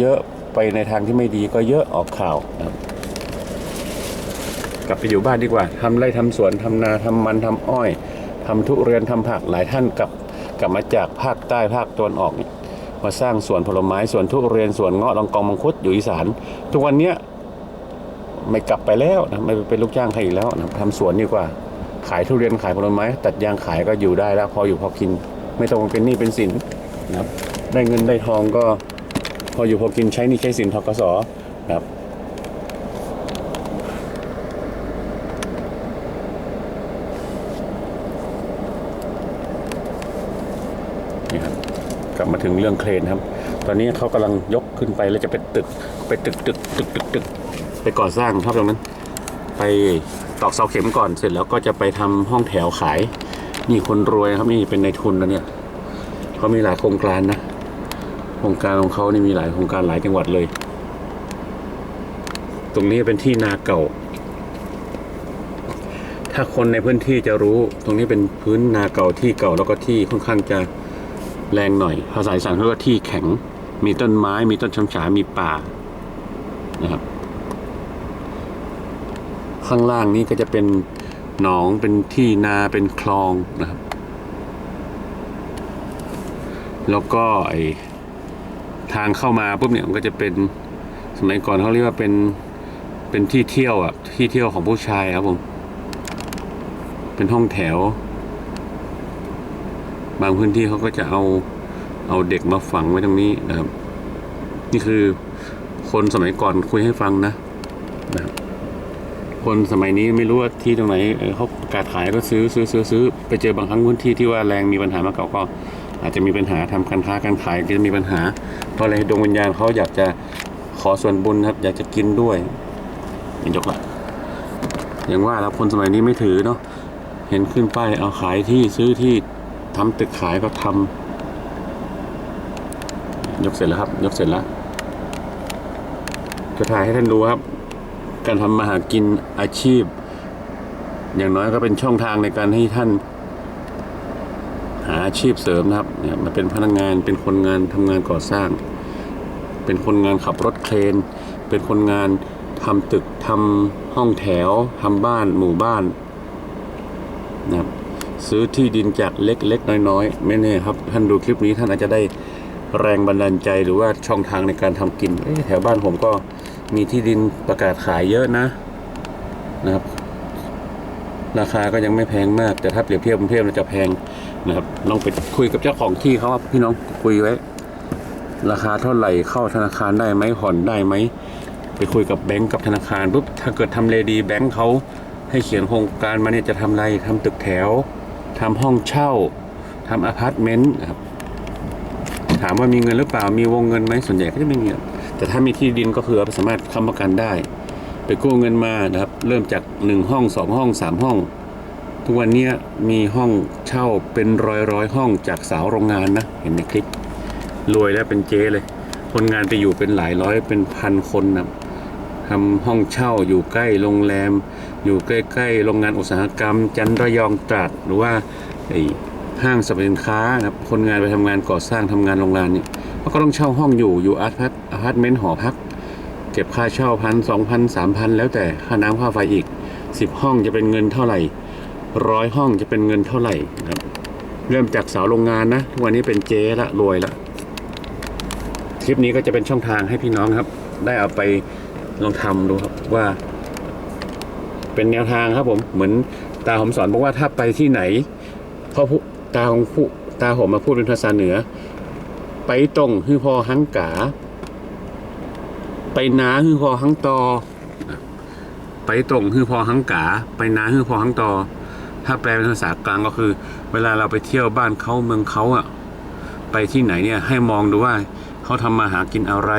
เยอะไปในทางที่ไม่ดีก็เยอะออกข่าวนะครับกลับไปอยู่บ้านดีกว่าทำไร่ทำสวนทำนาทำมันทำอ้อยทำทุเรียนทำผักหลายท่านกลับกลับมาจากภาคใต้ภาคตะวันออกมาสร้างสวนผลไม้สวนทุเรียนสวนเงาะลองกองมังคุดอยู่อีสาน ทุกวันเนี้ยไม่กลับไปแล้วนะไม่เป็นลูกจ้างใครอีกแล้วนะทำสวนดีกว่า ขายทุเรียนขายผลไม้ ตัดยางขายก็อยู่ได้แล้ว พออยู่พอกิน ไม่ต้องเป็นหนี้เป็นสินนะครับได้เงินได้ทองก็ ออยู่พอกินใช้นี่ใช้สินทกสนะครับนี่ครับกลับมาถึงเรื่องเครนครับ ตอนนี้เขากำลังยกขึ้นไปแล้วจะเป็นตึกไปตึกตึกตึกตึกตึกไปก่อสร้างครับตรงนั้น ไปตอกเสาเข็มก่อนเสร็จแล้วก็จะไปทำห้องแถวขาย นี่คนรวยครับนี่เป็นในทุนนะเนี่ยเขามีหลายโครงการนะ โครงการของเขานี่มีหลายโครงการหลายจังหวัดเลย ตรงนี้เป็นที่นาเก่า ถ้าคนในพื้นที่จะรู้ ตรงนี้เป็นพื้นนาเก่าที่เก่าแล้วก็ที่ค่อนข้างจะแรงหน่อย ภาษาอีสานเขาเรียกว่าที่แข็ง มีต้นไม้ มีต้นชำฉา มีป่า นะครับ ข้างล่างนี้ก็จะเป็นหนอง เป็นที่นา เป็นคลองนะครับ แล้วก็ไอ ทางเข้ามาปุ๊บเนี่ยมันก็จะเป็นสมัยก่อนเขาเรียกว่าเป็นเป็นที่เที่ยวอะที่เที่ยวของผู้ชายครับผม เป็นห้องแถว บางพื้นที่เขาก็จะเอาเอาเด็กมาฝังไว้ตรงนี้นะครับ นี่คือคนสมัยก่อนคุยให้ฟังนะนะครับคนสมัยนี้ไม่รู้ว่าที่ตรงไหนเขาประกาศขายก็ซื้อซื้อซื้อซื้อไปเจอบางครั้งพื้นที่ที่ว่าแรงมีปัญหามาเก่าก็อาจจะมีปัญหาทำการค้าการขายก็จะมีปัญหา เพราะอะไรดวงวิญญาณเขาอยากจะขอส่วนบุญครับ อยากจะกินด้วยอย่างยกละอย่างว่าแล้วคนสมัยนี้ไม่ถือเนาะเห็นขึ้นป้ายเอาขายที่ซื้อที่ทำตึกขายก็ทำยกเสร็จแล้วครับ ยกเสร็จแล้วจะถ่ายให้ท่านดูครับ การทำมาหากินอาชีพ อย่างน้อยก็เป็นช่องทางในการให้ท่าน หาอาชีพเสริมนะครับเนี่ยมาเป็นพนักงานเป็นคนงานทำงานก่อสร้าง เป็นคนงานขับรถเครน เป็นคนงานทำตึกทำห้องแถวทำบ้านหมู่บ้านนะครับซื้อที่ดินจากเล็กๆ น้อยๆ ไม่แน่ครับ ท่านดูคลิปนี้ท่านอาจจะได้แรงบันดาลใจหรือว่าช่องทางในการทำกินแถวบ้านผมก็มีที่ดินประกาศขายเยอะนะนะครับ ราคาก็ยังไม่แพงมาก แต่ถ้าเปรียบเทียบกรุงเทพมันจะแพง นะครับลองไปคุยกับเจ้าของที่เขาว่าพี่น้องคุยไว้ ราคาเท่าไหร่เข้าธนาคารได้ไหมผ่อนได้ไหมไปคุยกับแบงก์กับธนาคารปุ๊บถ้าเกิดทำเลดีแบงก์เขาให้เขียนโครงการมาเนี่ยจะทำอะไรทำตึกแถวทำห้องเช่าทำอพาร์ตเมนต์นะครับถามว่ามีเงินหรือเปล่ามีวงเงินไหมส่วนใหญ่ก็จะไม่มีแต่ถ้ามีที่ดินก็คือสามารถค้ำประกันได้ ไปกู้เงินมานะครับ เริ่มจากหนึ่งห้องสองห้องสามห้อง ทุกวันนี้มีห้องเช่าเป็นร้อยร้อยห้องจากสาวโรงงานนะ เห็นในคลิปรวยแล้วเป็นเจ๊เลย คนงานไปอยู่เป็นหลายร้อยเป็นพันคนนะทำห้องเช่าอยู่ใกล้โรงแรม อยู่ใกล้ๆโรงงานอุตสาหกรรม จันทร์ระยองตราดหรือว่าไอ้ห้างสรรพสินค้านะครับคนงานไปทำงานก่อสร้างทำงานโรงงานเนี่ยเขาก็ต้องเช่าห้องอยู่อยู่อาร์ตพัทอาพาร์ตเมนต์หอพัก เก็บค่าเช่าพันสองพันสามพันแล้วแต่ค่าน้ำค่าไฟอีกสิบห้องจะเป็นเงินเท่าไหร่ ร้อยห้องจะเป็นเงินเท่าไหร่นะครับ เริ่มจากสาวโรงงานนะทุกวันนี้เป็นเจ๊ละรวยละคลิปนี้ก็จะเป็นช่องทางให้พี่น้องครับ ได้เอาไปลองทำดูครับว่า เป็นแนวทางครับผม เหมือนตาผมสอนบอกว่าถ้าไปที่ไหนพราะผู้ตาของผู้ตาผมมาพูดเป็นภาษาเหนือ ไปตรงคือพอหังกา ไปนาคือพอหังตอ ไปตรงคือพอหังกา ไปนาคือพอหังตอ ถ้าแปลเป็นภาษากลางก็คือ เวลาเราไปเที่ยวบ้านเขาเมืองเขาอะไปที่ไหนเนี่ยให้มองดูว่าเขาทำมาหากินอะไร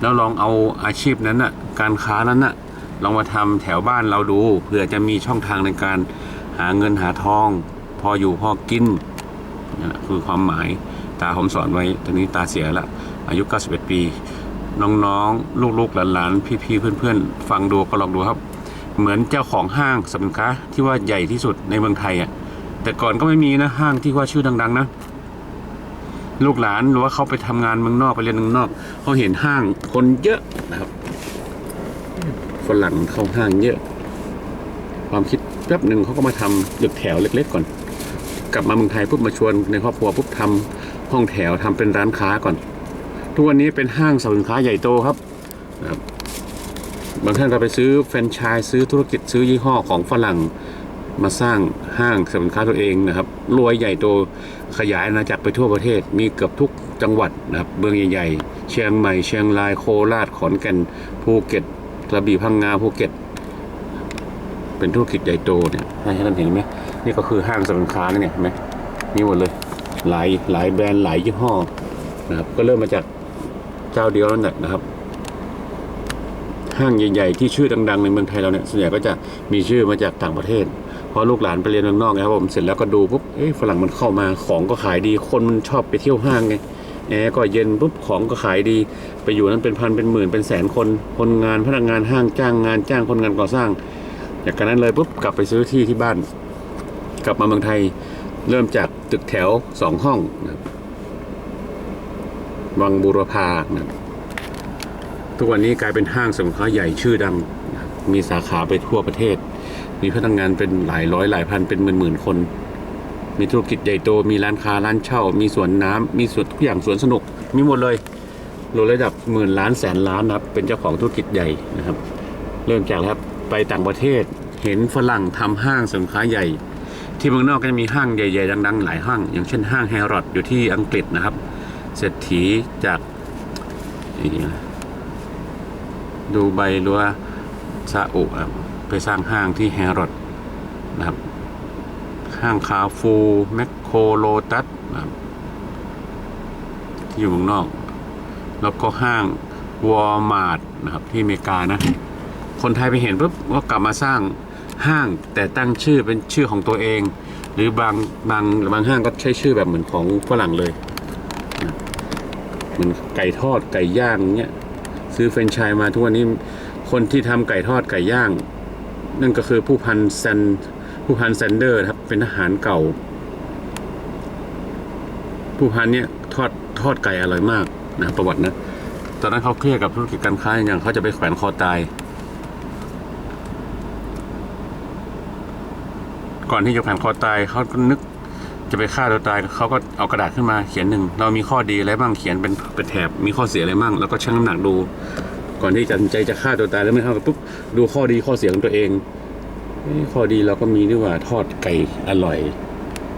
แล้วลองเอาอาชีพนั้นน่ะการค้านั้นน่ะลองมาทำแถวบ้านเราดูเผื่อจะมีช่องทางในการหาเงินหาทอง พออยู่พอกินนั่นแหละคือความหมายตาผมสอนไว้ตอนนี้ตาเสียละอายุ 91 ปี น้องๆ ลูกๆหลานๆ พี่ๆ เพื่อนๆ ฟังดูก็ลองดูครับ เหมือนเจ้าของห้างสินค้าที่ว่าใหญ่ที่สุดในเมืองไทยอะแต่ก่อนก็ไม่มีนะห้างที่ว่าชื่อดัง ๆ นะ ลูกหลานหรือว่าเขาไปทำงานเมืองนอกไปเรียนเมืองนอกเขาเห็นห้างคนเยอะนะครับฝรั่งเข้าห้างเยอะ ความคิดแป๊บหนึ่งเขาก็มาทำตึกแถวเล็ก ๆ ก่อน กลับมาเมืองไทยปุ๊บมาชวนในครอบครัวปุ๊บทำห้องแถวทำเป็นร้านค้าก่อน ทุกวันนี้เป็นห้างสรรพสินค้าใหญ่โตครับนะครับ บางท่านก็ไปซื้อแฟรนไชส์ซื้อธุรกิจซื้อยี่ห้อของฝรั่งมาสร้างห้างสินค้าตัวเองนะครับรวยใหญ่โตขยายอาณาจักรไปทั่วประเทศ มีเกือบทุกจังหวัดนะครับเมืองใหญ่ๆ เชียงใหม่เชียงรายโคราชขอนแก่นภูเก็ตกระบี่พังงาภูเก็ต เป็นธุรกิจใหญ่โตเนี่ยให้ท่านเห็นไหมนี่ก็คือห้างสินค้าเนี่ยเห็นไหมนี่หมดเลยหลายหลายแบรนด์หลายยี่ห้อนะครับก็เริ่มมาจากเจ้าเดียวนั่นแหละนะครับ ห้างใหญ่ๆ ที่ชื่อดัง ๆ ในเมืองไทยเราเนี่ยส่วนใหญ่ก็จะมีชื่อมาจากต่างประเทศเพราะลูกหลานไปเรียนเมืองนอกไงครับผมเสร็จแล้วก็ดูปุ๊บเอ๊ะฝรั่งมันเข้ามาของก็ขายดี คนมันชอบไปเที่ยวห้างไงแอร์ก็เย็นปุ๊บของก็ขายดี ไปอยู่นั้นเป็นพันเป็นหมื่นเป็นแสนคน คนงานพนักงานห้างจ้างงานจ้างคนงานก่อสร้าง จากการนั้นเลยปุ๊บกลับไปซื้อที่ที่บ้าน กลับมาเมืองไทย เริ่มจากตึกแถวสองห้องนะครับวังบูรพานะ ทุกวันนี้กลายเป็นห้างสินค้าใหญ่ชื่อดังมีสาขาไปทั่วประเทศ มีพนักงานเป็นหลายร้อยหลายพันเป็นหมื่นหมื่นๆคน มีธุรกิจใหญ่โต มีร้านค้าร้านเช่า มีสวนน้ำมีสวนทุกอย่างสวนสนุก มีหมดเลยรวมระดับหมื่นล้านแสนล้านนะครับ เป็นเจ้าของธุรกิจใหญ่นะครับ เริ่มจากครับไปต่างประเทศเห็นฝรั่งทำห้างสินค้าใหญ่ ที่เมืองนอกก็จะมีห้างใหญ่ ๆ ดัง ๆ หลายห้าง อย่างเช่นห้างแฮร์รอดอยู่ที่อังกฤษนะครับเศรษฐีจาก ดูใบหรือว่าซาอุครับไปสร้างห้างที่แฮร์รอดนะครับ ห้างคาฟูแมคโครโลตัสนะครับที่อยู่เมืองนอก แล้วก็ห้างวอลมาร์ทนะครับที่อเมริกานะ คนไทยไปเห็นปุ๊บก็กลับมาสร้างห้างแต่ตั้งชื่อเป็นชื่อของตัวเอง หรือบางบางบางห้างก็ใช้ชื่อแบบเหมือนของฝรั่งเลยนะเหมือนไก่ทอดไก่ย่างเงี้ย ซื้อแฟรนไชส์มาทุกวันนี้คนที่ทำไก่ทอดไก่ย่าง นั่นก็คือผู้พันแซนผู้พันแซนเดอร์ครับเป็นทหารเก่า ผู้พันเนี่ยทอดทอดไก่อร่อยมากนะประวัตินะตอนนั้นเขาเครียดกับธุรกิจการค้าอย่างเขาจะไปแขวนคอตาย ก่อนที่จะแขวนคอตายเขาก็นึก จะไปฆ่าตัวตายเขาก็เอากระดาษขึ้นมาเขียนหนึ่งเรามีข้อดีอะไรบ้างเขียนเป็นเป็นแถบมีข้อเสียอะไรบ้างแล้วก็ชั่งน้ำหนักดู ก่อนที่จะตัดสินใจจะฆ่าตัวตายแล้วไม่ฆ่าปุ๊บดูข้อดีข้อเสียของตัวเองข้อดีเราก็มีด้วยว่าทอดไก่อร่อย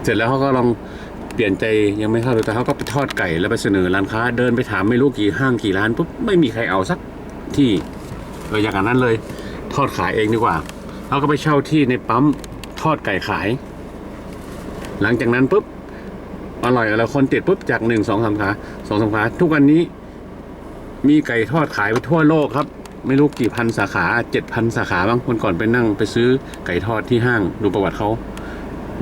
เสร็จแล้วเขาก็ลองเปลี่ยนใจยังไม่ฆ่าตัวตายเขาก็ไปทอดไก่แล้วไปเสนอร้านค้า เดินไปถามไม่รู้กี่ห้างกี่ร้านปุ๊บไม่มีใครเอาสักที่เอออย่างนั้นเลย ทอดขายเองดีกว่าเขาก็ไปเช่าที่ในปั๊มทอดไก่ขาย หลังจากนั้นปุ๊บอร่อยแล้วคนติดปุ๊บจากหนึ่งสองสามขาสองสามขาทุกวันนี้ มีไก่ทอดขายไปทั่วโลกครับ ไม่รู้กี่พันสาขาเจ็ดพันสาขาบ้างคนก่อนไปนั่งไปซื้อไก่ทอดที่ห้างดูประวัติเขา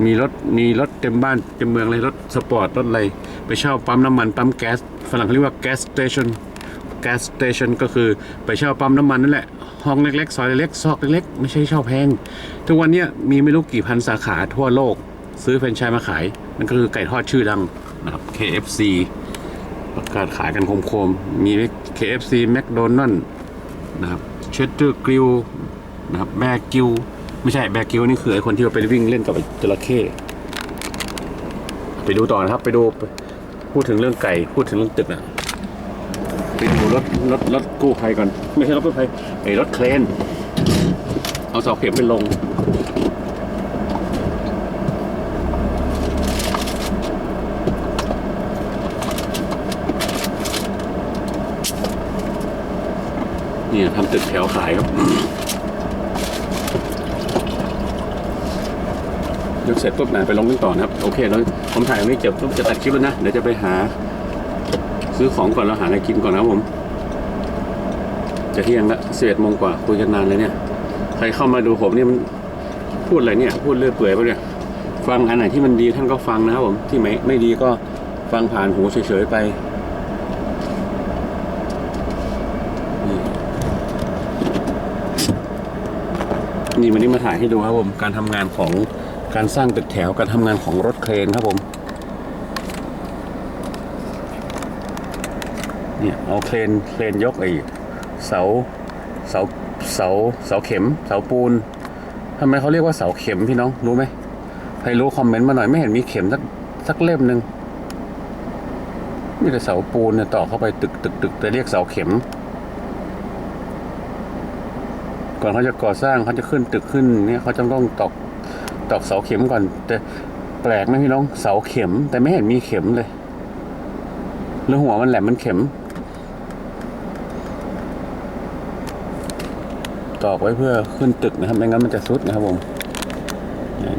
มีรถมีรถเต็มบ้านเต็มเมืองเลยรถสปอร์ตรถอะไรไปเช่าปั๊มน้ำมันปั๊มแก๊สฝรั่งเขาเรียกว่าแก๊สสเตชันแก๊สสเตชันก็คือไปเช่าปั๊มน้ำมันนั่นแหละห้องเล็กๆซอยเล็กๆซอกเล็กๆไม่ใช่เช่าแพง ทุกวันนี้มีไม่รู้กี่พันสาขาทั่วโลก ซื้อแฟรนไชส์มาขาย นั่นก็คือไก่ทอดชื่อดังนะครับ KFC ประกาศขายกันโคมๆ มี KFC McDonald นะครับเชดเดอร์กริลนะครับแบกิวไม่ใช่แบกิวนี่คือไอคนที่เราไปวิ่งเล่นกับไอจระเข้ไปดูต่อนะครับ ไปดูพูดถึงเรื่องไก่พูดถึงเรื่องตึกนะไปดูรถรถรถกู้ภัยก่อน ไม่ใช่รถกู้ภัยไอรถเครนเอาเสาเข็มไปลง นี่ทำตึกแถวขายครับยกเสร็จปุ๊บนะไปลงกันต่อนะครับ โอเคแล้วผมถ่ายตรงนี้จบปุ๊บจะตัดคลิปแล้วนะ เดี๋ยวจะไปหา ซื้อของก่อนแล้วหาอะไรกินก่อนนะผม จะเที่ยงละสิบเอ็ดโมงกว่าคุยกันนานเลยเนี่ย ใครเข้ามาดูผมเนี่ยมันพูดอะไรเนี่ย พูดเรื่อยเปื่อยปะเนี่ย ฟังอันไหนที่มันดีท่านก็ฟังนะครับผมที่ไม่ไม่ดีก็ฟังผ่านหูเฉยๆไป นี่วันนี้มาถ่ายให้ดูครับผม การทำงานของการสร้างตึกแถวการทำงานของรถเครนครับผมเนี่ยเอาเครนเครนยกไอ้เสาเสาเสาเสาเข็ม เสาปูนทำไมเขาเรียกว่าเสาเข็มพี่น้องรู้ไหมใครรู้คอมเมนต์มาหน่อยไม่เห็นมีเข็มสักสักเล่มหนึ่งมีแต่เสาปูนเนี่ยต่อเข้าไปตึกตึกตึกแต่เรียกเสาเข็ม ก่อนเขาจะก่อสร้างเขาจะขึ้นตึกขึ้นเนี่ยเขาจะต้องตอกตอกเสาเข็มก่อน แต่แปลกนะพี่น้องเสาเข็ม แต่ไม่เห็นมีเข็มเลยแล้วหัวมันแหลมมันเข็ม ตอกไว้เพื่อขึ้นตึกนะครับไม่งั้นมันจะซุดนะครับผม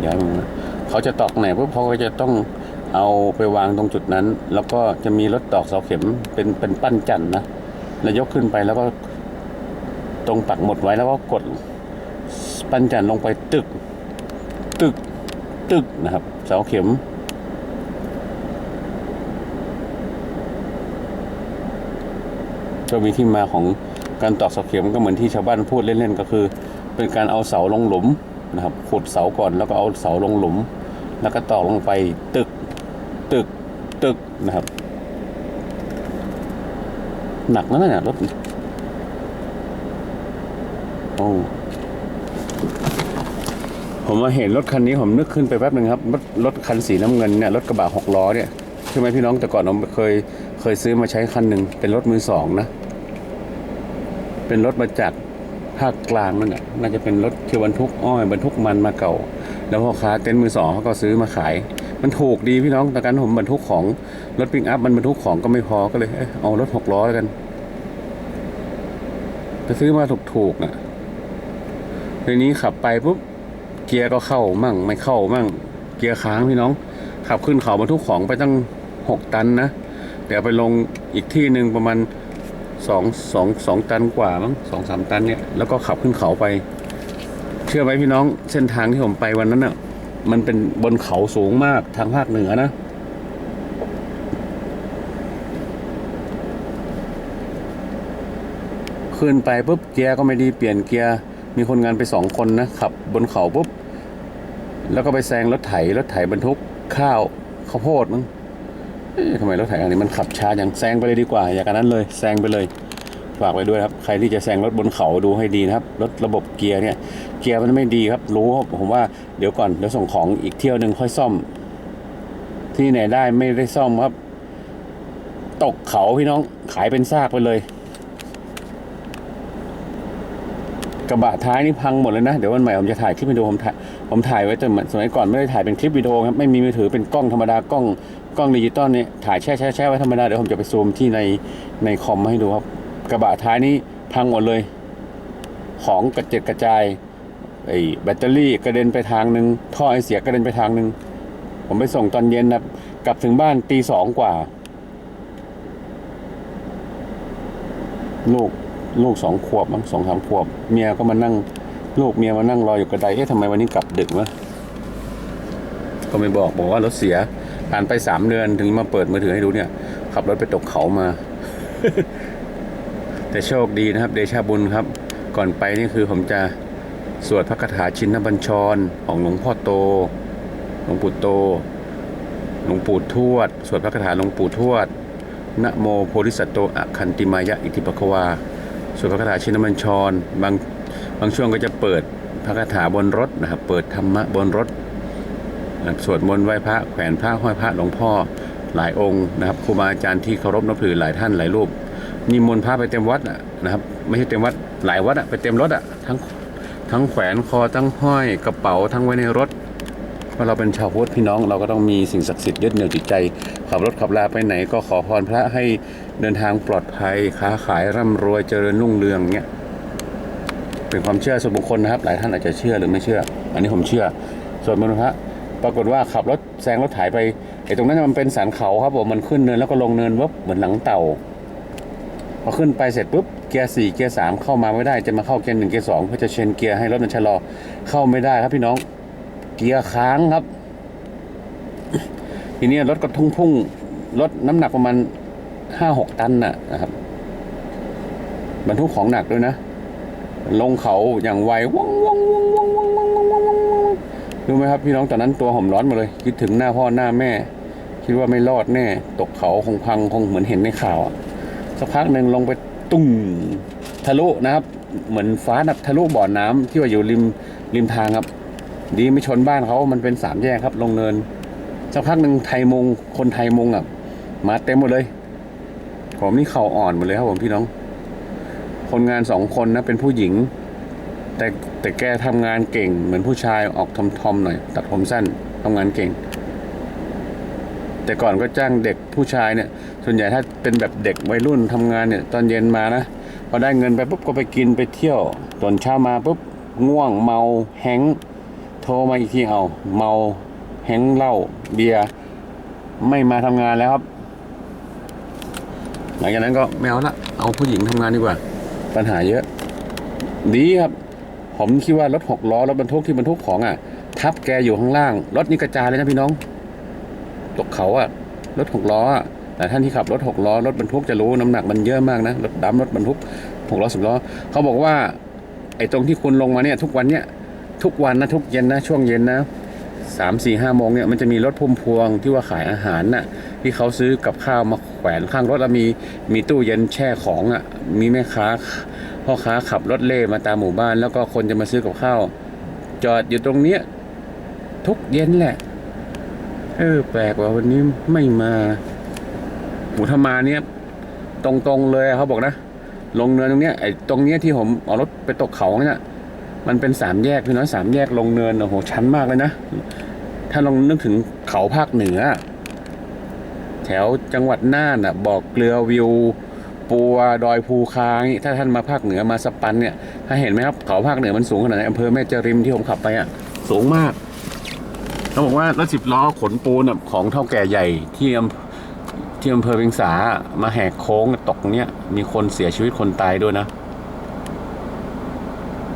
ย้ายมึงนะเขาจะตอกไหนปุ๊บเขาก็จะต้องเอาไปวางตรงจุดนั้น แล้วก็จะมีรถตอกเสาเข็มเป็นเป็นปั้นจันทร์นะแล้วยกขึ้นไปแล้วก็ ตรงปักหมดไว้แล้วก็กดปั้นจันทร์ลงไปตึก ตึก ตึกนะครับ เสาเข็ม ก็มีที่มาของการตอกเสาเข็มก็เหมือนที่ชาวบ้านพูดเล่นๆก็คือ เป็นการเอาเสาลงหลุมนะครับขุดเสาก่อนแล้วก็เอาเสาลงหลุม แล้วก็ตอกลงไปตึก ตึก ตึกนะครับ หนักนะเนี่ยรถ โอ้ผมมาเห็นรถคันนี้ผมนึกขึ้นไปแป๊บหนึ่งครับรถรถคันสีน้ำเงินเนี่ยรถกระบะหกล้อเนี่ยใช่ไหมพี่น้องแต่ก่อนผมเคยเคยซื้อมาใช้คันหนึ่งเป็นรถมือสองนะ เป็นรถมาจากภาคกลางนั่นแหละน่าจะเป็นรถที่บรรทุกอ้อยบรรทุกมันมาเก่า แล้วพ่อค้าเต็นท์มือสองเขาก็ซื้อมาขาย มันถูกดีพี่น้องแต่กันผมบรรทุกของรถปิกอัพมันบรรทุกของก็ไม่พอก็เลยเอารถหกล้อแล้วกันไปซื้อมาถูกๆน่ะ ทีนี้ขับไปปุ๊บเกียร์ก็เข้ามั่ง ไม่เข้ามั่ง เกียร์ค้างพี่น้อง ขับขึ้นเขาบรรทุกของไปตั้งหกตันนะ เดี๋ยวไปลงอีกที่หนึ่งประมาณสองสองสองตันกว่ามั้งสองสามตันเนี่ยแล้วก็ขับขึ้นเขาไป เชื่อไหมพี่น้องเส้นทางที่ผมไปวันนั้นอะ มันเป็นบนเขาสูงมากทางภาคเหนือนะขึ้นไปปุ๊บเกียร์ก็ไม่ดีเปลี่ยนเกียร์ มีคนงานไปสองคนนะขับบนเขาปุ๊บ แล้วก็ไปแซงรถไถรถไถบรรทุกข้าวข้าวโพดมั้งทำไมรถไถอันนี้มันขับช้าอย่างแซงไปเลยดีกว่า อย่างนั้นเลยแซงไปเลยฝากไว้ด้วยครับ ใครที่จะแซงรถบนเขาดูให้ดีนะครับ รถระบบเกียร์เนี่ย เกียร์มันไม่ดีครับ รู้ผมว่าเดี๋ยวก่อนเดี๋ยวส่งของอีกเที่ยวหนึ่งค่อยซ่อม ที่ไหนได้ไม่ได้ซ่อมครับ ตกเขาพี่น้องขายเป็นซากไปเลย กระบะท้ายนี่พังหมดเลยนะ เดี๋ยววันใหม่ผมจะถ่ายคลิปวิดีโอผมถ่ายผมถ่ายไว้แต่สมัยก่อนไม่ได้ถ่ายเป็นคลิปวิดีโอครับไม่มีมือถือเป็นกล้องธรรมดากล้องกล้องดิจิตอลเนี่ยถ่ายแช่แช่แช่ไว้ธรรมดาเดี๋ยวผมจะไปซูมที่ในในคอมให้ดูครับ กระบะท้ายนี่พังหมดเลย ของกระเจิดกระจายไอ้แบตเตอรี่กระเด็นไปทางหนึ่งท่อไอเสียกระเด็นไปทางหนึ่งผมไปส่งตอนเย็นนะกลับถึงบ้านตีสองกว่า ลูก ลูกสองขวบมั้งสองสามขวบ เมียก็มานั่ง ลูกเมียมานั่งรออยู่กระไดเอ๊ะทำไมวันนี้กลับดึกวะก็ไม่บอกบอกว่ารถเสียผ่านไปสามเดือนถึงมาเปิดมือถือให้ดูเนี่ย ขับรถไปตกเขามา แต่โชคดีนะครับ เดชาบุญครับ ก่อนไปนี่คือผมจะสวดพระคาถาชินบัญชร ของหลวงพ่อโต หลวงปู่โต หลวงปู่ทวด สวดพระคาถาหลวงปู่ทวดนะโมโพธิสัตโตอคันติมายะอิทิปะควา สวดพระคาถาชินบัญชร บางบางช่วงก็จะเปิดพระคาถาบนรถนะครับ เปิดธรรมะบนรถ สวดมนต์ไหว้พระแขวนพระห้อยพระหลวงพ่อหลายองค์นะครับครูบาอาจารย์ที่เคารพนับถือหลายท่านหลายรูปนิมนต์พระไปเต็มวัดนะครับ ไม่ใช่เต็มวัดหลายวัดอะไปเต็มรถอะทั้งทั้งแขวนคอทั้งห้อยกระเป๋าทั้งไว้ในรถเพราะเราเป็นชาวพุทธพี่น้องเราก็ต้องมีสิ่งศักดิ์สิทธิ์ยึดเหนี่ยวจิตใจ ขับรถขับลาไปไหนก็ขอพรพระให้ เดินทางปลอดภัยค้าขายร่ำรวยเจริญรุ่งเรืองเงี้ยเป็นความเชื่อส่วนบุคคลนะครับ หลายท่านอาจจะเชื่อหรือไม่เชื่อ อันนี้ผมเชื่อ ส่วนมนุษย์พระปรากฏว่าขับรถแซงรถไถไปไอ้ตรงนั้นมันเป็นสันเขาครับผมมันขึ้นเนินแล้วก็ลงเนินวับเหมือนหลังเต่าพอขึ้นไปเสร็จปุ๊บเกียร์สี่เกียร์สามเข้ามาไม่ได้จะมาเข้าเกียร์หนึ่งเกียร์สองเพื่อจะเชนเกียร์ให้รถมันชะลอเข้าไม่ได้ครับพี่น้องเกียร์ค้างครับ ทีนี้รถก็ทุ่งพุ่งรถน้ำหนักประมาณ ห้าหกตันน่ะนะครับบรรทุกของหนักด้วยนะ ลงเขาอย่างไวว่องว่องว่องว่องว่องว่องว่องว่องว่องวงรู้ไหมครับพี่น้องตอนนั้นตัวผมร้อนมาเลย คิดถึงหน้าพ่อหน้าแม่ คิดว่าไม่รอดแน่ ตกเขาคงพังคงเหมือนเห็นในข่าวสักพักหนึ่งลงไปตุ้งทะลุนะครับ เหมือนฟ้าดับทะลุบ่อน้ำที่ว่าอยู่ริมริมทางครับ ดีไม่ชนบ้านเขามันเป็นสามแยกครับ ลงเนินสักพักหนึ่งไทยมงคนไทยมงอะมาเต็มหมดเลย ผมนี่เข่าอ่อนหมดเลยครับผมพี่น้อง คนงานสองคนนะเป็นผู้หญิง แต่แต่แกทำงานเก่ง เหมือนผู้ชายออกทอมทอมๆหน่อยตัดผมสั้นทำงานเก่ง แต่ก่อนก็จ้างเด็กผู้ชายเนี่ย ส่วนใหญ่ถ้าเป็นแบบเด็กวัยรุ่นทำงานเนี่ย ตอนเย็นมานะพอได้เงินไปปุ๊บก็ไปกินไปเที่ยวตอนเช้ามาปุ๊บง่วงเมาแฮงโทรมาอีกทีเอา เมาแฮงเหล้าเบียร์ไม่มาทำงานแล้วครับ หลังจากนั้นก็ไม่เอาละเอาผู้หญิงทำงานดีกว่า ปัญหาเยอะ ดีครับ ผมคิดว่ารถหกล้อรถบรรทุกที่บรรทุกของอะ ทับแกอยู่ข้างล่าง รถนี่กระจายเลยนะพี่น้อง ตกเขาอะ รถหกล้ออะแต่ท่านที่ขับรถหกล้อรถบรรทุกจะรู้น้ำหนักมันเยอะมากนะรถดำรถบรรทุกหกล้อสิบล้อเขาบอกว่า ไอ้ตรงที่คุณลงมาเนี่ย ทุกวันเนี่ย ทุกวันนะทุกเย็นนะช่วงเย็นนะสามสี่ห้าโมงเนี่ยมันจะมีรถพุ่มพวงที่ว่าขายอาหารน่ะ ที่เขาซื้อกับข้าวมาแขวนข้างรถแล้วมีมีตู้เย็นแช่ของอะมีแม่ค้าพ่อค้าขับรถเล่มาตามหมู่บ้าน แล้วก็คนจะมาซื้อกับข้าวจอดอยู่ตรงเนี้ยทุกเย็นแหละ เออ แปลกว่าวันนี้ไม่มาหมูธรรมาเนี่ยตรงๆเลยเขาบอกนะลงเนินตรงเนี้ยไอ้ตรงเนี้ยที่ผมเอารถไปตกเขาเนี่ยมันเป็นสามแยกพี่น้อยสามแยกลงเนินโอ้โหชันมากเลยนะ ถ้าลองนึกถึงเขาภาคเหนือ แถวจังหวัดน่านอะบอกเกลือวิว ปัวดอยภูคาอย่างงี้ถ้าท่านมาภาคเหนือมาสปันเนี่ยถ้าเห็นไหมครับเขาภาคเหนือมันสูงขนาดไหนอำเภอแม่จริมที่ผมขับไปอะสูงมากเขาบอกว่ารถสิบล้อขนปูนอะของเท่าแก่ใหญ่ที่อำที่อำเภอเวียงสามาแหกโค้งตกเนี้ยมีคนเสียชีวิตคนตายด้วยนะ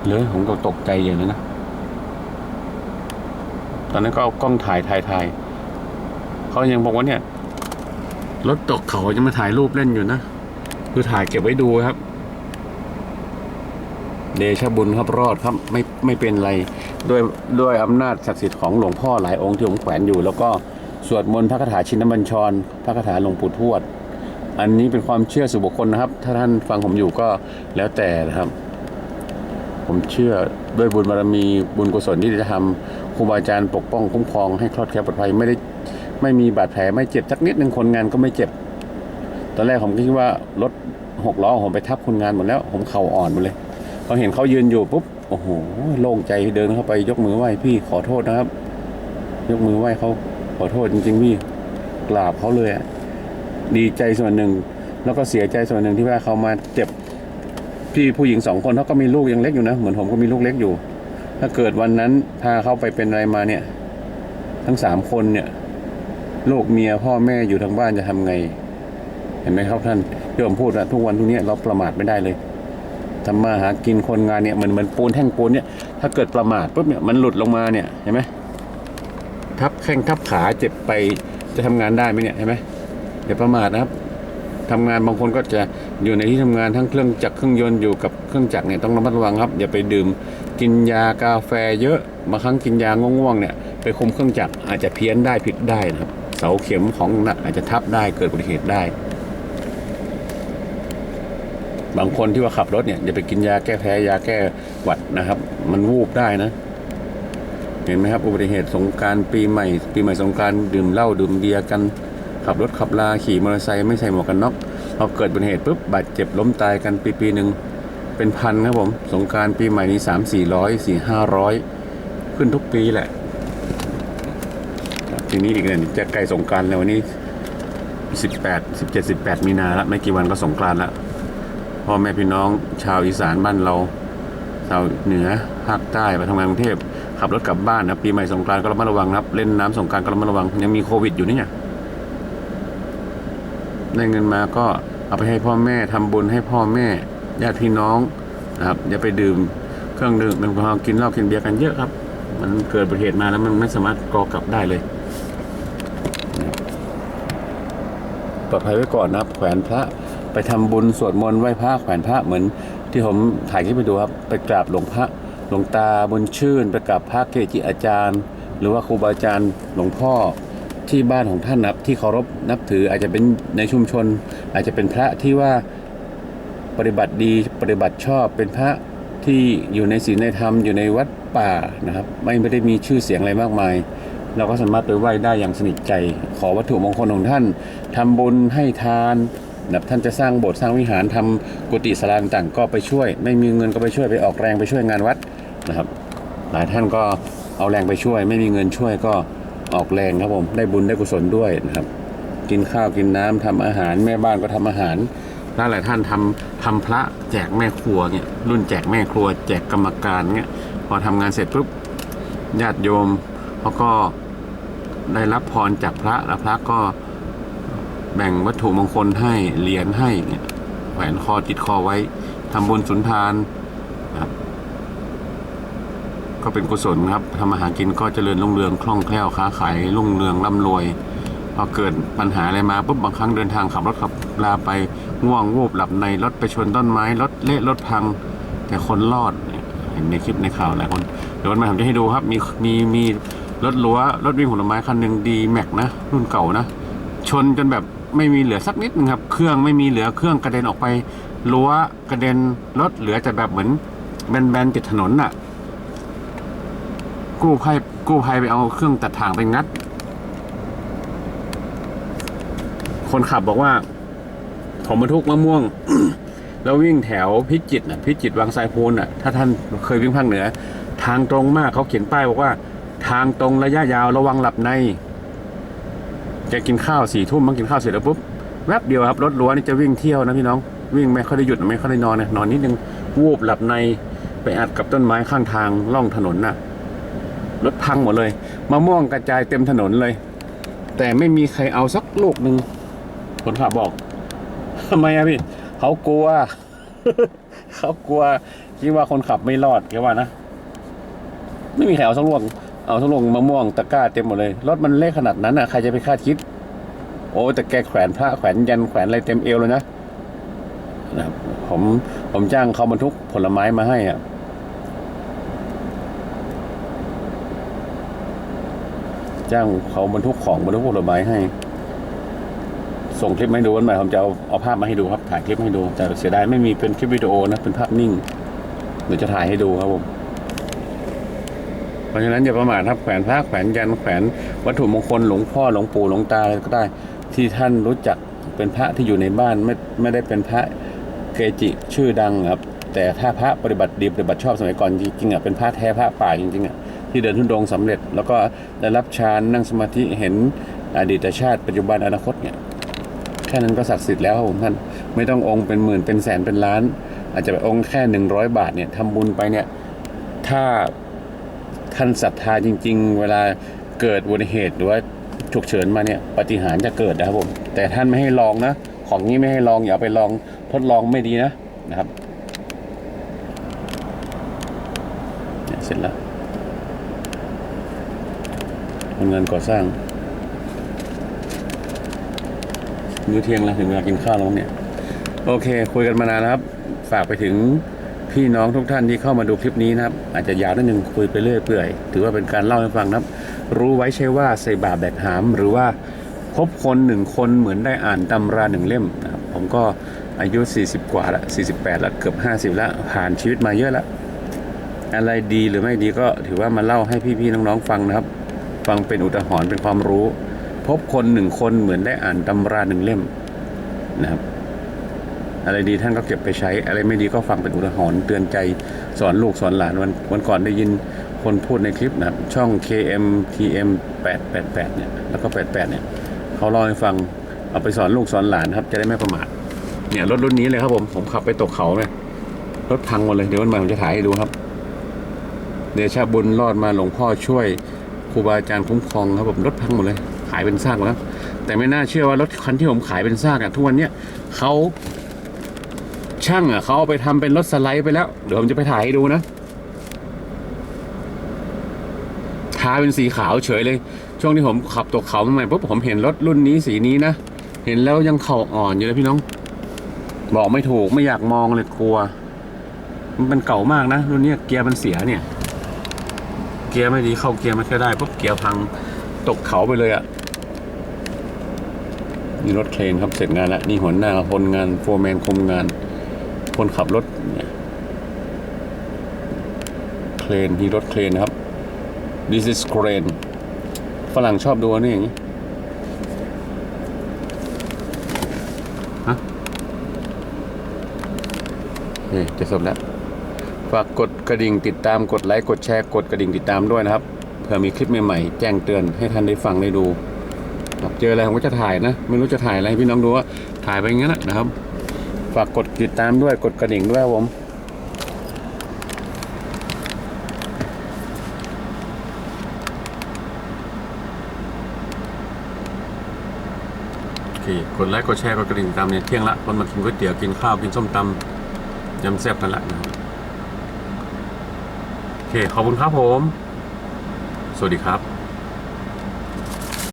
เลยผมก็ตกใจอย่างนั้นนะตอนนั้นก็เอากล้องถ่ายถ่ายถ่ายเขายังบอกว่าเนี่ย รถตกเขาจะมาถ่ายรูปเล่นอยู่นะ คือถ่ายเก็บไว้ดูครับ เดชบุญครับรอดครับ ไม่ไม่เป็นไรด้วยด้วยอำนาจศักดิ์สิทธิ์ของหลวงพ่อหลายองค์ที่ผมแขวนอยู่ แล้วก็สวดมนต์พระคาถาชินบัญชร พระคาถาหลวงปู่ทวด อันนี้เป็นความเชื่อส่วนบุคคลนะครับ ถ้าท่านฟังผมอยู่ก็แล้วแต่นะครับ ผมเชื่อด้วยบุญบารมีบุญกุศลที่จะทำครูบาอาจารย์ปกป้องคุ้มครองให้คลอดแคล้วปลอดภัยไม่ได้ ไม่มีบาดแผลไม่เจ็บสักนิดหนึ่งคนงานก็ไม่เจ็บ ตอนแรกผมก็คิดว่ารถหกล้อผมไปทับคนงานหมดแล้ว ผมเข่าอ่อนหมดเลยพอเห็นเขายืนอยู่ปุ๊บโอ้โหโล่งใจเดินเข้าไปยกมือไหว้พี่ขอโทษนะครับ ยกมือไหว้เขาขอโทษจริงๆพี่กราบเขาเลยดีใจส่วนหนึ่ง แล้วก็เสียใจส่วนหนึ่งที่ว่าเขามาเจ็บพี่ผู้หญิงสองคนเขาก็มีลูกยังเล็กอยู่นะเหมือนผมก็มีลูกเล็กอยู่ ถ้าเกิดวันนั้นพาเขาไปเป็นอะไรมาเนี่ย ทั้งสามคนเนี่ย ลูกเมียพ่อแม่อยู่ทางบ้านจะทำไง เห็นไหมครับท่านที่ผมพูดอะทุกวันทุกเนี้ยเราประมาทไม่ได้เลยทำมาหากินคนงานเนี่ยเหมือนเหมือนปูนแท่งปูนเนี่ยถ้าเกิดประมาทปุ๊บเนี่ยมันหลุดลงมาเนี่ยเห็นไหมทับแข้งทับขาเจ็บไปจะทำงานได้ไหมเนี่ยเห็นไหมอย่าประมาทนะครับทำงานบางคนก็จะอยู่ในที่ทำงานทั้งเครื่องจักรเครื่องยนต์อยู่กับเครื่องจักรเนี่ยต้องระมัดระวังครับ อย่าไปดื่มกินยากาแฟเยอะบางครั้งกินยาง่วงๆเนี่ยไปคุมเครื่องจักรอาจจะเพี้ยนได้ผิดได้นะครับ เสาเข็มของหนักอาจจะทับได้เกิดอุบัติเหตุได้ บางคนที่ว่าขับรถเนี่ยอย่าไปกินยาแก้แพ้ยาแก้หวัดนะครับ มันวูบได้นะ เห็นไหมครับ อุบัติเหตุสงการปีใหม่ ปีใหม่สงการดื่มเหล้าดื่มเบียร์กัน ขับรถขับลาขี่มอเตอร์ไซค์ไม่ใส่หมวกกันน็อกพอเกิดอุบัติเหตุปุ๊บบาดเจ็บล้มตายกันปีปีหนึ่งเป็นพันครับผม สงการปีใหม่นี้สามสี่ร้อยสี่ห้าร้อยขึ้นทุกปีแหละ ทีนี้อีกเนี่ยจะใกล้สงการแล้ววันนี้สิบแปดสิบเจ็ดสิบแปดมีนาละไม่กี่วันก็สงกรานต์ละพ่อแม่พี่น้องชาวอีสานบ้านเราชาวเหนือภาคใต้ไปทำงานกรุงเทพขับรถกลับบ้านนะปีใหม่สงกรานต์ก็ระมัดระวังนะครับ เล่นน้ำสงกรานต์ก็ระมัดระวังยังมีโควิดอยู่นี่ไงได้เงินมาก็เอาไปให้พ่อแม่ทำบุญให้พ่อแม่ญาติพี่น้องนะครับอย่าไปดื่มเครื่องดื่มแอลกอฮอล์กินเหล้ากินเบียร์กันเยอะครับ มันเกิดอุบัติเหตุมาแล้วมันไม่สามารถกอกลับได้เลย ปลอดภัยไว้ก่อนนะครับ แขวนพระไปทำบุญสวดมนต์ไหว้พระแขวนพระเหมือน ที่ผมถ่ายคลิปไปดูครับไปกราบหลวงพระหลวงตาบุญชื่น ไปกราบพระเกจิอาจารย์ หรือว่าครูบาอาจารย์หลวงพ่อที่บ้านของท่านนะครับที่เคารพนับถืออาจจะเป็นในชุมชน อาจจะเป็นพระที่ว่าปฏิบัติดีปฏิบัติชอบเป็นพระที่อยู่ในศีลในธรรมอยู่ในวัดป่านะครับ ไม่ไม่ได้มีชื่อเสียงอะไรมากมาย เราก็สามารถไปไหว้ได้อย่างสนิทใจ ขอวัตถุมงคลของท่านทำบุญให้ทานนะครับท่านจะสร้างโบสถ์สร้างวิหารทำกุฏิศาลาต่างๆ ก็ไปช่วย ไม่มีเงินก็ไปช่วยไปออกแรงไปช่วยงานวัดนะครับ หลายท่านก็เอาแรงไปช่วย ไม่มีเงินช่วยก็ออกแรงครับผมได้บุญได้กุศลด้วยนะครับ กินข้าวกินน้ำทำอาหารแม่บ้านก็ทำอาหารแล้วหลายท่านทำทำพระแจกแม่ครัวเนี่ยรุ่นแจกแม่ครัว แจกกรรมการเนี่ยพอทำงานเสร็จปุ๊บญาติโยม เขาก็ได้รับพรจากพระแล้วพระก็แบ่งวัตถุมงคลให้เหรียญให้เนี่ยแหวนคอติดคอไว้ทำบุญสุนทานนะครับก็เป็นกุศลครับทำอาหารกินก็เจริญรุ่งเรืองคล่องแคล่วค้าขายรุ่งเรืองร่ำรวยพอเกิดปัญหาอะไรมาปุ๊บบางครั้งเดินทางขับรถขับลาไปง่วงวูบหลับในรถไปชนต้นไม้รถเละรถพัง แต่คนรอดเห็นในคลิปในข่าวหลายคนเดี๋ยววันม่ผมจะให้ดูครับมีมีมี รถรั้วรถวิ่งผลไม้คันหนึ่งดีแม็กนะรุ่นเก่านะ ชนจนแบบไม่มีเหลือสักนิดนึงครับ เครื่องไม่มีเหลือเครื่องกระเด็นออกไปรั้วกระเด็นรถเหลือแต่แบบเหมือนแบนๆติดถนนน่ะ กู้ภัยกู้ภัยไปเอาเครื่องตัดถ่างไปงัด คนขับบอกว่าผมบรรทุกมะม่วง แล้ววิ่งแถวพิจิตรนะพิจิตรวังไซพูนอะ ถ้าท่านเคยวิ่งภาคเหนือ ทางตรงมากเขาเขียนป้ายบอกว่า ทางตรงระยะยาวระวังหลับในแกกินข้าวสี่ทุ่มมากินข้าวเสร็จแล้วปุ๊บแวบเดียวครับรถรั้วนี่จะวิ่งเที่ยวนะพี่น้อง วิ่งไม่ค่อยได้หยุดไม่ค่อยได้นอนนี่ยนอนนิดนึงวูบหลับในไปอัดกับต้นไม้ข้างทางล่องถนนน่ะรถพังหมดเลยมะม่วงกระจายเต็มถนนเลย แต่ไม่มีใครเอาสักลูกหนึ่งคนขับบอกทำไมอะพี่เขากลัวเขากลัวคิดว่าคนขับไม่รอดแกว่านะ ไม่มีใครเอาสักลูก เอาสักลูกมะม่วงตะกร้าเต็มหมดเลย รถมันเล็กขนาดนั้นอะใครจะไปคาดคิด โอ้แต่แกแขวนพระแขวนยันแขวนอะไรเต็มเอวเลยนะนะครับผมผมจ้างเขาบรรทุกผลไม้มาให้อะจ้างเขาบรรทุกของบรรทุกผลไม้ให้ ส่งคลิปมาให้ดูวันใหม่ผมจะเอาเอาภาพมาให้ดูครับถ่ายคลิปให้ดูแต่เสียดายไม่มีเป็นคลิปวิดีโอนะเป็นภาพนิ่งเดี๋ยวจะถ่ายให้ดูครับผม เพราะฉะนั้นอย่าประมาทครับแขวนพระแขวนยันแขวนวัตถุมงคลหลวงพ่อหลวงปู่หลวงตาอะไรก็ได้ ที่ท่านรู้จักเป็นพระที่อยู่ในบ้านไม่ไม่ได้เป็นพระเกจิชื่อดังครับ แต่ถ้าพระปฏิบัติดีปฏิบัติชอบสมัยก่อนจริงๆอะเป็นพระแท้พระป่าจริงๆอะที่เดินทุนดงค์สำเร็จ แล้วก็ได้รับฌานนั่งสมาธิเห็นอดีตชาติปัจจุบันอนาคตเนี่ยแค่นั้นก็ศักดิ์สิทธิ์แล้วครับผมท่านไม่ต้ององค์เป็นหมื่นเป็นแสนเป็นล้าน อาจจะไปองค์แค่หนึ่งร้อยบาทเนี่ยทำบุญไปเนี่ยถ้า ท่านศรัทธาจริง ๆ เวลาเกิดอุบัติเหตุหรือว่าฉุกเฉินมาเนี่ยปฏิหารจะเกิดนะครับผมแต่ท่านไม่ให้ลองนะ ของนี้ไม่ให้ลองอย่าไปลองทดลองไม่ดีนะนะครับเนี่ยเสร็จแล้วคนงานก่อสร้างมื้อเที่ยงแล้วถึงเวลากินข้าวแล้วมั้งเนี่ย โอเค คุยกันมานานแล้วครับ ฝากไปถึง พี่น้องทุกท่านที่เข้ามาดูคลิปนี้นะครับ อาจจะยาวนิดนึงคุยไปเรื่อยเปื่อย ถือว่าเป็นการเล่าให้ฟังนะครับ รู้ไว้ใช่ว่าใส่บาแบกหาม หรือว่าพบคนหนึ่งคนเหมือนได้อ่านตำราหนึ่งเล่มนะครับผมก็อายุ 40 กว่าละ48ละเกือบ 50ละผ่านชีวิตมาเยอะละอะไรดีหรือไม่ดีก็ถือว่ามาเล่าให้พี่ๆน้องๆฟังนะครับ ฟังเป็นอุทาหรณ์เป็นความรู้ พบคนหนึ่งคนเหมือนได้อ่านตำราหนึ่งเล่มนะครับ อะไรดีท่านก็เก็บไปใช้ อะไรไม่ดีก็ฟังเป็นอุทาหรณ์เตือนใจสอนลูกสอนหลานวันวันก่อนได้ยินคนพูดในคลิปนะครับช่อง KMTM 888เนี่ยแล้วก็ 88เนี่ยเขาเล่าให้ฟังเอาไปสอนลูกสอนหลานครับจะได้ไม่ประมาทเนี่ยรถรุ่นนี้เลยครับผมผมขับไปตกเขาเนี่ยรถพังหมดเลยเดี๋ยววันใหม่ผมจะถ่ายให้ดูครับ เดชะบุญรอดมาหลวงพ่อช่วยครูบาอาจารย์คุ้มครองครับผมรถพังหมดเลย ขายเป็นซากหมดแล้วแต่ไม่น่าเชื่อว่ารถคันที่ผมขายเป็นซากอะทุกวันเนี้ยเขา ช่างอะเขาเอาไปทำเป็นรถสไลด์ไปแล้ว เดี๋ยวผมจะไปถ่ายให้ดูนะทาเป็นสีขาวเฉยเลย ช่วงที่ผมขับตกเขาใหม่ปุ๊บผมเห็นรถรุ่นนี้สีนี้นะเห็นแล้วยังเข่าอ่อนอยู่เลยพี่น้อง บอกไม่ถูกไม่อยากมองเลยกลัว มันเป็นเก่ามากนะรุ่นนี้เกียร์มันเสียเนี่ย เกียร์ไม่ดีเข้าเกียร์ไม่ค่อยได้ปุ๊บเกียร์พังตกเขาไปเลยอะ่ะนี่รถเครนครับเสร็จงานแล้วนี่หัวหน้าคนงานโฟร์แมนคุมงาน คนขับรถเนี่ยเครนนี่รถเครนนะครับ this is crane ฝรั่งชอบดูอันนี่อย่างนี้ฮะโอเคจะจบแล้ว ฝากกดกระดิ่งติดตามกดไลค์กดแชร์กดกระดิ่งติดตามด้วยนะครับเผื่อมีคลิปใหม่ๆแจ้งเตือนให้ท่านได้ฟังได้ดูครับเจออะไรผมก็จะถ่ายนะ ไม่รู้จะถ่ายอะไรพี่น้องดูว่าถ่ายไปอย่างนั้นนะครับ ฝากกดติดตามด้วยกดกระดิ่งด้วยผมโอเคกดไลค์กดแชร์กดกระดิ่งตามเนี่ยเที่ยงละคนมากินก๋วยเตี๋ยวกินข้าวกินส้มตำยำแซ่บกันละนะครับโอเคขอบคุณครับผม สวัสดีครับ